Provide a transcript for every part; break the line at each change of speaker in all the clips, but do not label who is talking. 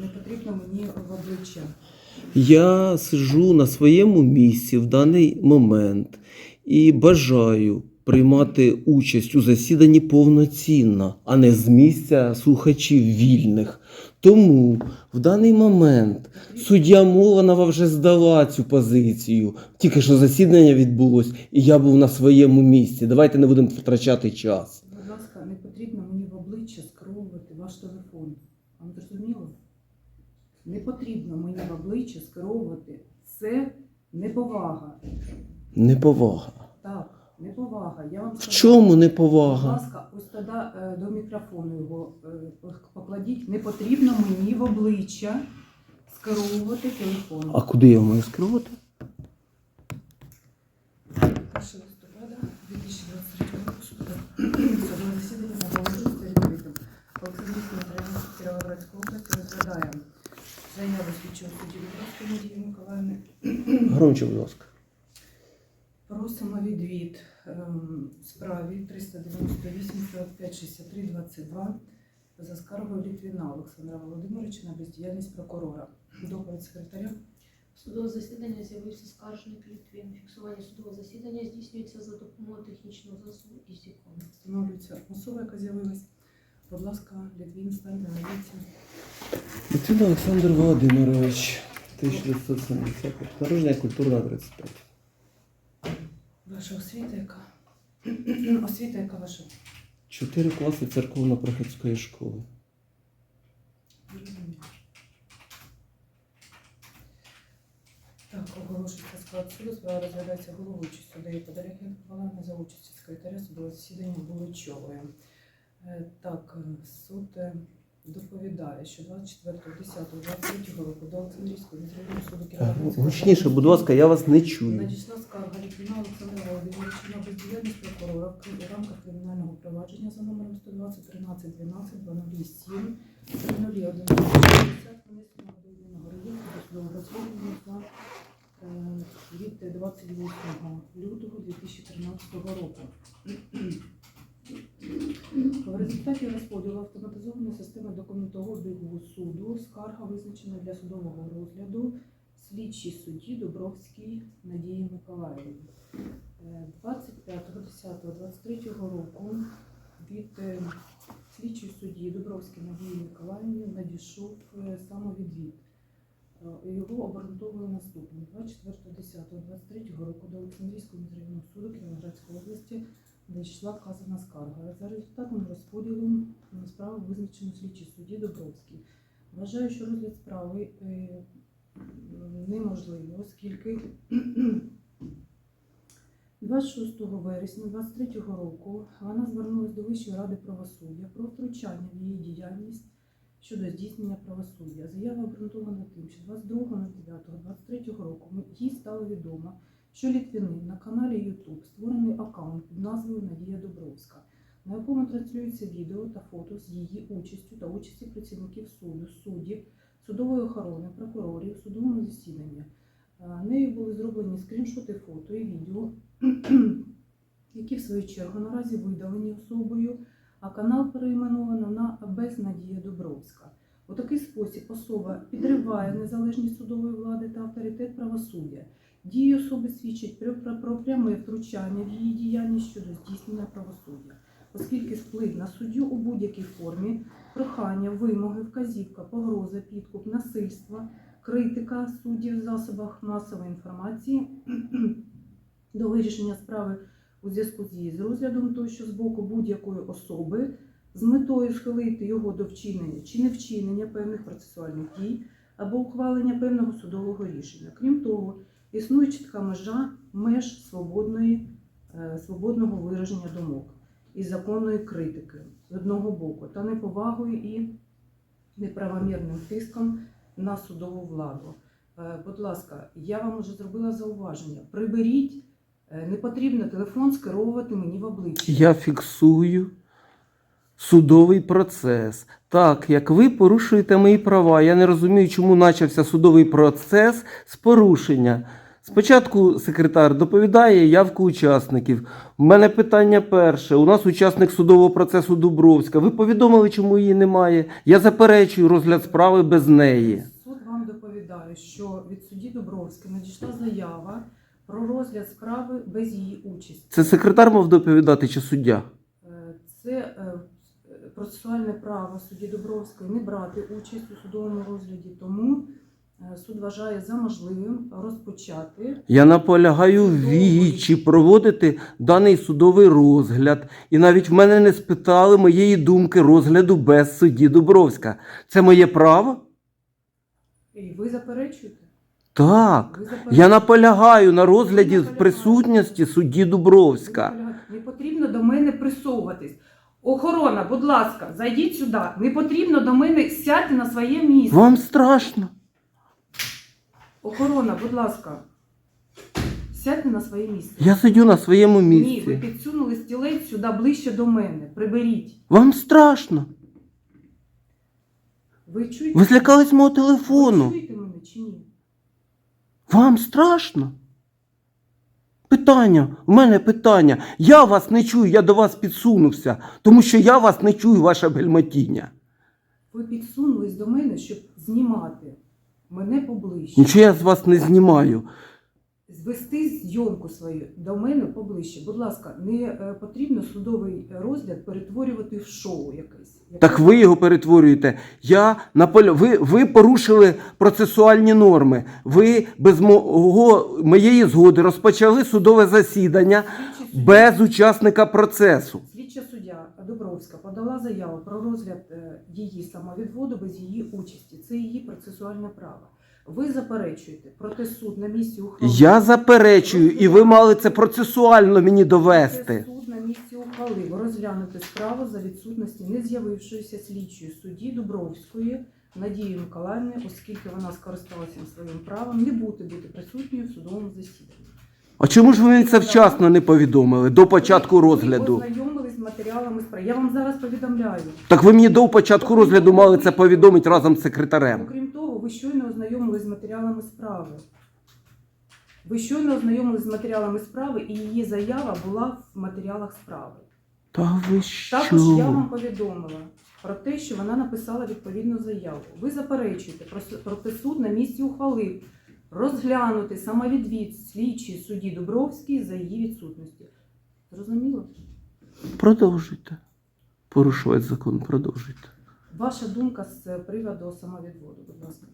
не потрібно мені в обличчя.
Я сиджу на своєму місці в даний момент і бажаю приймати участь у засіданні повноцінно, а не з місця слухачів вільних. Тому в даний момент суддя Моланова вже здала цю позицію. Тільки що засідання відбулось, і я був на своєму місці. Давайте не будемо втрачати час.
Будь ласка, не потрібно мені в обличчя скеровувати ваш телефон. Вам зрозуміло? Не потрібно мені в обличчя скеровувати. Це неповага.
Неповага.
Так, неповага. Я вам
В
сказала.
чому
Будь
неповага?
ласка, ось тоді е, до мікрофону його е, покладіть. Не потрібно мені в обличчя скеровувати телефон.
А куди я маю скерувати?
1 листопада 2023 року судове засідання оголошується відкритим. Олександрівський район Кіровоградської області розглядає заяву слідчого судді Дубровської Надії Миколаївни.
Громче, будь ласка.
Просимо відвід ем, справі 398 45 63 22 за скаргою Літвіна Олександра Володимировича на бездіяльність прокурора. Доповідь секретаря.
Судове засідання з'явився скаржник Літвін. Фіксування судового засідання здійснюється за допомогою технічного засобу і ІСІКОН.
Встановлюється особа, яка з'явилась. Будь ласка, Літвін, станьте на.
Литвин Олександр Володимирович, 1970, народження культурна 35.
Ваша освіта яка? освіта яка ваша?
Чотири класи церковно-приходської школи.
Так, оголошується склад суду. Справа розглядається головуючий суддею Подоляк Миколаївна за участі секретаря судового засідання Буличової. Е, Так, е, суд е, доповідає, що 24.10.23 року до Олександрійського міськрайонного суду Кіровоградського
Гучніше, будь ласка, я вас не чую.
Надійшла скарга Літвіна Олександра Володимировича на бездіяльність прокурора в кри- в рамках кримінального провадження за номером 120 13 12 207 301 внесеного до єдиного реєстру досудового розслідування за е, від 28 лютого 2013 року. В результаті розподілу автоматизованої системи документообігу суду скарга визначена для судового розгляду слідчій судді Дубровській Надії Миколаївні. Е, 25.10.23 року від е, слідчої судді Дубровській Надії Миколаївні надійшов е, самовідвід. Е, Його обґрунтовує наступним. 24.10.23 року до Олександрійського міськрайонного суду Кіровоградської області надійшла вказана скарга. За результатом розподілу справи визначено слідчий судді Дубровський. Вважаю, що розгляд справи е, м, неможливий, оскільки 26 вересня 23 року вона звернулася до Вищої ради правосуддя про втручання в її діяльність щодо здійснення правосуддя. Заява обґрунтована тим, що 22.09.23 року їй стало відомо, що Літвінин на каналі YouTube створений аккаунт під назвою Надія Добровська, на якому транслюється відео та фото з її участю та участі працівників суду, суддів, судової охорони, прокурорів, судовому засіданні. Е, Нею були зроблені скріншоти фото і відео, які в свою чергу наразі видалені особою, а канал перейменовано на Безнадія Добровська. У такий спосіб особа підриває незалежність судової влади та авторитет правосуддя. Дії особи свідчать про, про, про пряме втручання в її діяльність щодо здійснення правосуддя, оскільки вплив на суддю у будь-якій формі, прохання, вимоги, вказівка, погроза, підкуп, насильство, критика суддів в засобах масової інформації до вирішення справи у зв'язку з її з розглядом тощо з боку будь-якої особи з метою схилити його до вчинення чи не вчинення певних процесуальних дій або ухвалення певного судового рішення. Крім того, існує чітка межа меж свободної, е, свободного вираження думок і законної критики з одного боку, та неповагою і неправомірним тиском на судову владу. Е, Будь ласка, я вам вже зробила зауваження. Приберіть, е, не потрібно телефон скеровувати мені в обличчя.
Я фіксую судовий процес. Так, як ви порушуєте мої права, я не розумію, чому почався судовий процес з порушення Спочатку секретар доповідає явку учасників. У мене питання перше. У нас учасник судового процесу Дубровська. Ви повідомили, чому її немає? Я заперечую розгляд справи без неї.
Суд вам доповідає, що від судді Дубровської надійшла заява про розгляд справи без її участі.
Це секретар мав доповідати чи суддя?
Е, Це е, процесуальне право судді Дубровської не брати участь у судовому розгляді, тому е, суд вважає за можливим розпочати
Я наполягаю вічі проводити даний судовий розгляд. І навіть в мене не спитали моєї думки розгляду без судді Дубровська. Це моє право?
І ви заперечуєте?
Так. Я наполягаю на розгляді присутності судді Дубровська.
Не потрібно до мене присовуватись. Охорона, будь ласка, зайдіть сюди. Не потрібно до мене сядьте на своє місце.
Вам страшно?
Охорона, будь ласка, сядьте на своє місце.
Я сидю на своєму місці.
Ні, ви підсунули стілець сюди ближче до мене. Приберіть.
Вам страшно?
Ви чуєте?
Ви злякались мого
Ви
телефону.
чуєте мене чи ні?
Вам страшно? Питання, у мене питання. Я вас не чую, я до вас підсунувся, тому що я вас не чую, ваше бельмотіння.
Ви підсунулись до мене, щоб знімати мене поближче.
Нічого я з вас не знімаю.
Звести зйомку свою до мене поближче. Будь ласка, не е, потрібно судовий розгляд перетворювати в шоу якесь.
Так ви його перетворюєте. Я наполя... ви, ви порушили процесуальні норми. Ви без мого, моєї згоди розпочали судове засідання
Слідчий
без учасника процесу.
Слідча суддя Дубровська подала заяву про розгляд е, її самовідводу без її участі. Це її процесуальне право. Ви заперечуєте, проте суд на місці ухвалив.
Я заперечую, і ви мали це процесуально мені довести.
Суд на місці ухвалив розглянути справу за відсутності не з'явившоїся слідчої судді Дубровської Надії Миколаївни, оскільки вона скористалася своїм правом не бути бути присутньою в судовому засіданні.
А чому ж ви мені це вчасно не повідомили до початку розгляду?
ознайомились з матеріалами справи. Я вам зараз повідомляю.
Так ви мені до початку розгляду мали це повідомити разом з секретарем.
Окрім того, ви щойно ознайомились з матеріалами справи. Ви щойно ознайомились з матеріалами справи, і її заява була в матеріалах справи.
Та ви
Також я вам повідомила про те, що вона написала відповідну заяву. Ви заперечуєте, про- проте суд на місці ухвалив розглянути самовідвід слідчій судді Дубровській за її відсутності. Зрозуміло?
Продовжуйте. Порушувати закон, продовжуйте.
Ваша думка з приводу самовідводу, будь ласка.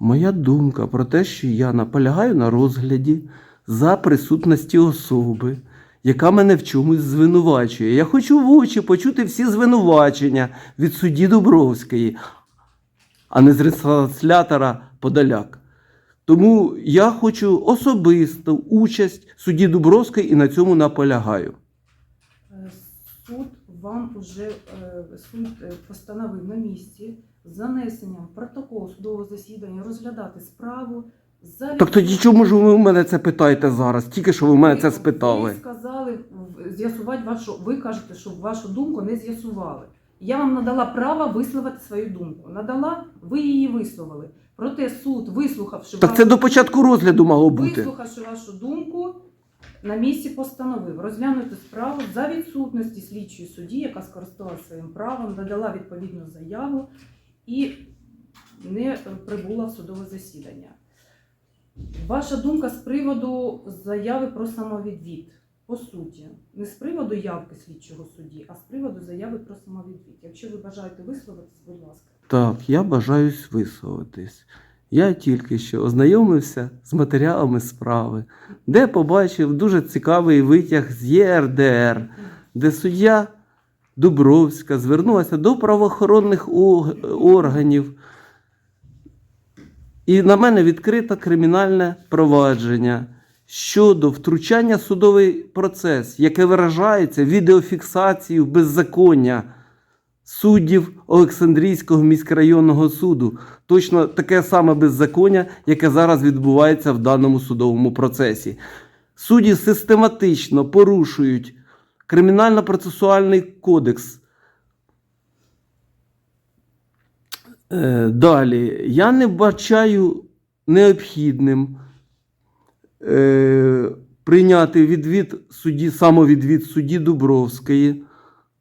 Моя думка про те, що я наполягаю на розгляді за присутності особи, яка мене в чомусь звинувачує. Я хочу в очі почути всі звинувачення від судді Дубровської, а не з ретранслятора Подоляк. Тому я хочу особисту участь судді Дубровської і на цьому наполягаю.
Е, Суд вам уже е, суд е, постановив на місці з занесенням протоколу судового засідання розглядати справу за
Так тоді чому ж ви в мене це питаєте зараз? Тільки що ви в мене це спитали.
Ви сказали з'ясувати вашу. Ви кажете, що вашу думку не з'ясували. Я вам надала право висловити свою думку. Надала, ви її висловили. Проте суд, вислухавши
Так це до початку розгляду мало бути.
Вислухавши вашу думку, на місці постановив розглянути справу за відсутності слідчої судді, яка скористалася своїм правом, надала відповідну заяву і не прибула в судове засідання. Ваша думка з приводу заяви про самовідвід. По суті, не з приводу явки слідчого судді, а з приводу заяви про самовідвід. Якщо ви бажаєте висловитись, будь ласка.
Так, я бажаюсь висловитись. Я тільки що ознайомився з матеріалами справи, де побачив дуже цікавий витяг з ЄРДР, де суддя Дубровська звернулася до правоохоронних органів. І на мене відкрито кримінальне провадження щодо втручання в судовий процес, яке виражається відеофіксацією беззаконня суддів Олександрійського міськрайонного суду. Точно таке саме беззаконня, яке зараз відбувається в даному судовому процесі. Судді систематично порушують кримінально-процесуальний кодекс. Е, Далі, я не бачаю необхідним е, прийняти відвід судді, самовідвід судді Дубровської,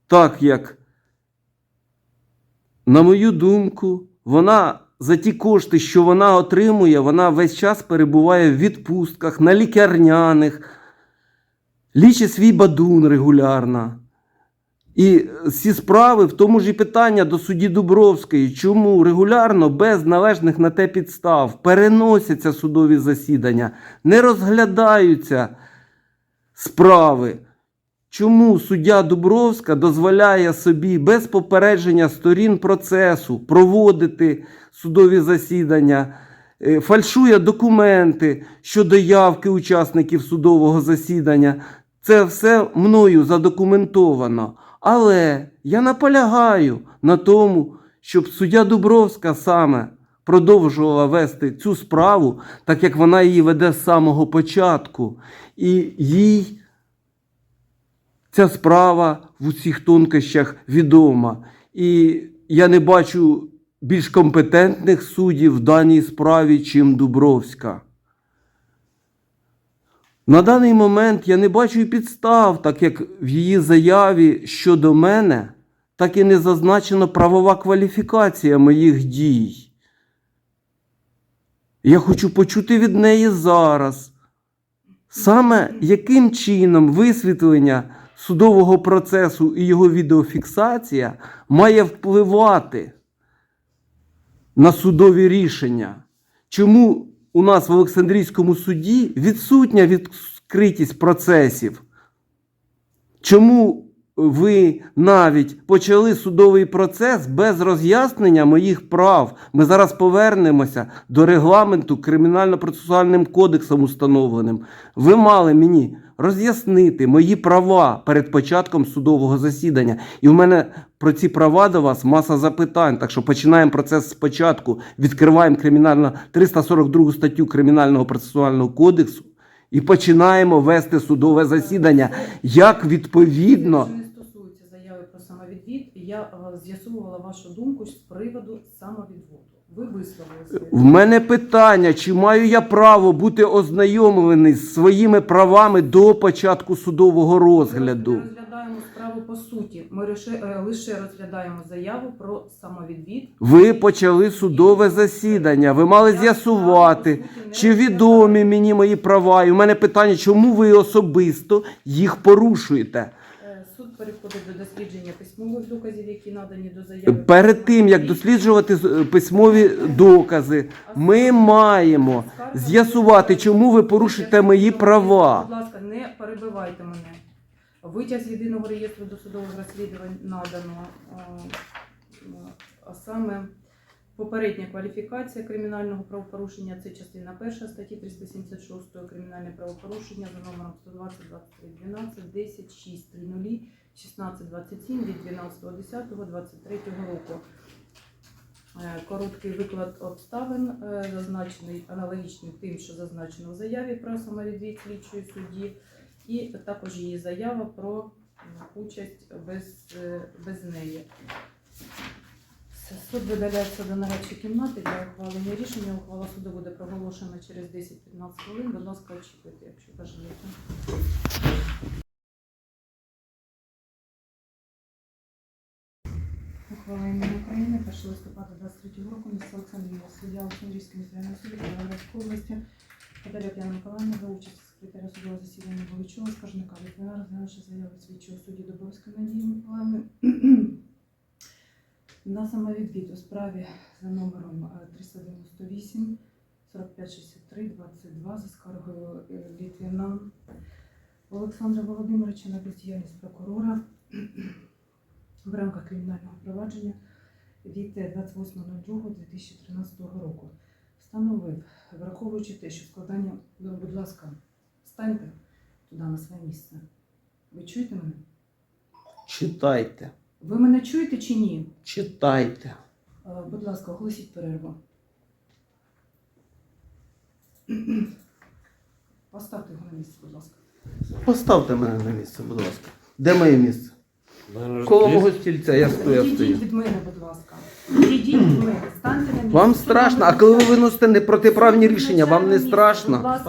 так як, на мою думку, вона за ті кошти, що вона отримує, вона весь час перебуває в відпустках, на лікарняних, лічить свій бадун регулярно. І ці справи, в тому ж і питання до судді Дубровської, чому регулярно, без належних на те підстав, переносяться судові засідання, не розглядаються справи. Чому суддя Дубровська дозволяє собі без попередження сторін процесу проводити судові засідання, е, фальшує документи щодо явки учасників судового засідання? Це все мною задокументовано. Але я наполягаю на тому, щоб суддя Дубровська саме продовжувала вести цю справу, так як вона її веде з самого початку. І їй ця справа в усіх тонкощах відома. І я не бачу більш компетентних суддів в даній справі, чим Дубровська. На даний момент я не бачу і підстав, так як в її заяві щодо мене, так і не зазначено правова кваліфікація моїх дій. Я хочу почути від неї зараз, саме яким чином висвітлення судового процесу і його відеофіксація має впливати на судові рішення. Чому у нас в Олександрійському суді відсутня відкритість процесів? Чому ви навіть почали судовий процес без роз'яснення моїх прав? Ми зараз повернемося до регламенту кримінально-процесуальним кодексом установленим. Ви мали мені роз'яснити мої права перед початком судового засідання. І в мене про ці права до вас маса запитань. Так що починаємо процес спочатку, відкриваємо кримінально 342 статтю Кримінального процесуального кодексу і починаємо вести судове засідання. Як відповідно.
Я е, з'ясовувала вашу думку з приводу самовідводу. Ви висловили.
В мене питання, чи маю я право бути ознайомлений з своїми правами до початку судового розгляду?
Ми розглядаємо справу по суті. Ми лише, е, лише розглядаємо заяву про самовідвід.
Ви почали судове засідання. Ви мали з'ясувати, чи відомі мені мої права. І в мене питання, чому ви особисто їх порушуєте?
Е, переходить до дослідження письмових доказів, які надані до заяви.
Перед тим як досліджувати е, письмові докази, ми маємо з'ясувати, чому ви порушуєте мої права.
Будь ласка, не перебивайте мене. Витяг з єдиного реєстру досудових розслідувань надано, а, а саме попередня кваліфікація кримінального правопорушення, це частина перша статті 376 кримінальне правопорушення за номером 120 23 12 10 6 30 16 27 від 12 23 року. Е, Короткий виклад обставин е, зазначений аналогічним тим, що зазначено в заяві про самовідвід слідчої судді, і також її заява про участь без, е, без неї. Суд видаляється до нарадчої кімнати для ухвалення рішення. Ухвала суду буде проголошена через 10-15 хвилин. Будь ласка, очікуйте, якщо бажаєте. Ухвала імені України 1 листопада 23 року місце Олександрія, суддя Олександрійської міськрайонної суду Кіровоградської області, Подаля П'яна Миколаївна за участь секретаря судового засідання Бойчова, скаржника Літвина, розглянувши заяву слідчого судді Дубровської Надії Миколаївни на самовідвід у справі за номером е, 398 4563 22 за скаргою е, Літвіна Олександра Володимировича на бездіяльність прокурора в рамках кримінального провадження від 28.02.2013 року встановив, враховуючи те, що складання, ну, будь ласка, станьте туди на своє місце. Ви чуєте мене?
Читайте,
Ви мене чуєте чи ні?
читайте.
Е, Будь ласка, оголосіть перерву. Поставте його на місце, будь ласка.
Поставте мене на місце, будь ласка. Де моє місце? Коло мого стільця я стою, я
Відійдіть
стою.
від мене, будь ласка. Відійдіть від мене, станьте на місце.
Вам страшно, а коли ви виносите непротиправні рішення, вам не страшно?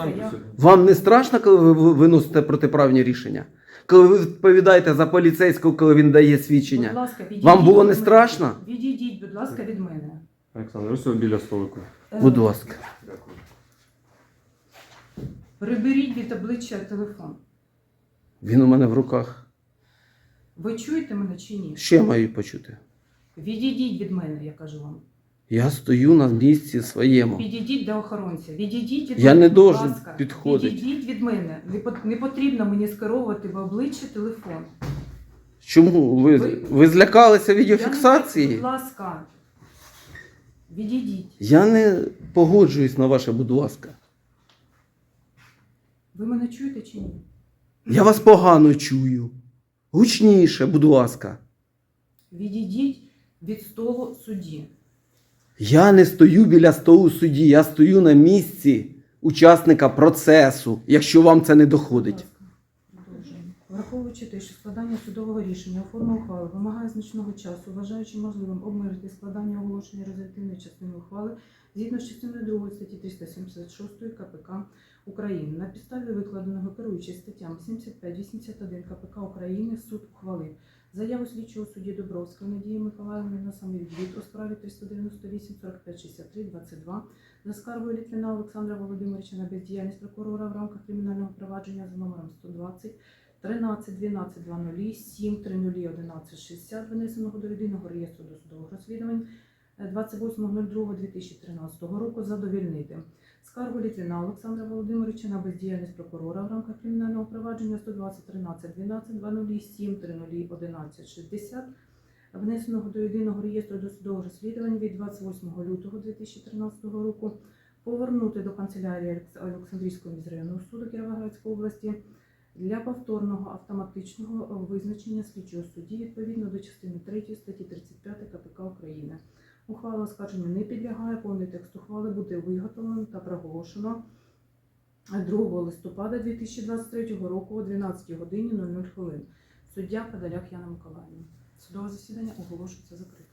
Вам не страшно, коли ви ви виносите протиправні рішення? Коли ви відповідаєте за поліцейського, коли він дає
Будь
свідчення?
ласка, відійдіть
Вам було
від
не
мене.
страшно?
Відійдіть, будь ласка, від мене.
Олександр, ось біля столику.
Е,
Будь ласка.
Дякую.
Приберіть від обличчя телефон.
Він у мене в руках.
Ви чуєте мене чи ні?
Я маю почути?
Відійдіть від мене, я кажу вам.
Я стою на місці своєму.
Підійдіть до охоронця. Відійдіть від
Я
мене.
не
будь
должен
ласка.
підходити.
Відійдіть від мене. Не, пот- не потрібно мені скеровувати в обличчя телефон.
Чому ви,
Ви-
ви злякалися
Я не-
відеофіксації?
Будь ласка. Відійдіть.
Я не погоджуюсь на ваше, будь ласка.
Ви мене чуєте чи ні?
Я вас погано чую. Гучніше, будь ласка.
Відійдіть від столу судді.
Я не стою біля столу судді, я стою на місці учасника процесу, якщо вам це не доходить.
Враховуючи те, що складання судового рішення у формі ухвали вимагає значного часу, вважаючи можливим обмежити складання оголошення результативної частини ухвали згідно з частиною 2 статті 376 КПК України. На підставі викладеного керуючись статтями 75-81 КПК України суд ухвалив заяву слідчого судді Дубровської Надії Миколаївни на самовідвід у справі 398 45 63 22 за скаргою Літвіна Олександра Володимировича на бездіяльність прокурора в рамках кримінального провадження за номером 120 13 12 00 7 30 11 60, винесеного до єдиного реєстру досудових розслідувань е, 28.02.2013 року задовільнити. Скаргу Літвіна Олександра Володимировича на бездіяльність прокурора в рамках кримінального провадження 120 13 12 00 7 30 11 60, внесеного до єдиного реєстру досудових розслідувань від 28 лютого 2013 року, повернути до канцелярії Олександрійського міськрайонного суду Кіровоградської області для повторного автоматичного визначення слідчого судді відповідно до частини 3 статті 35 КПК України. Ухвала оскарження не підлягає, повний текст ухвали буде виготовлено та проголошено 2 листопада 2023 року о 12 годині 00 хвилин. Суддя Подоляк Яна Миколаївна. Судове засідання оголошується закритим.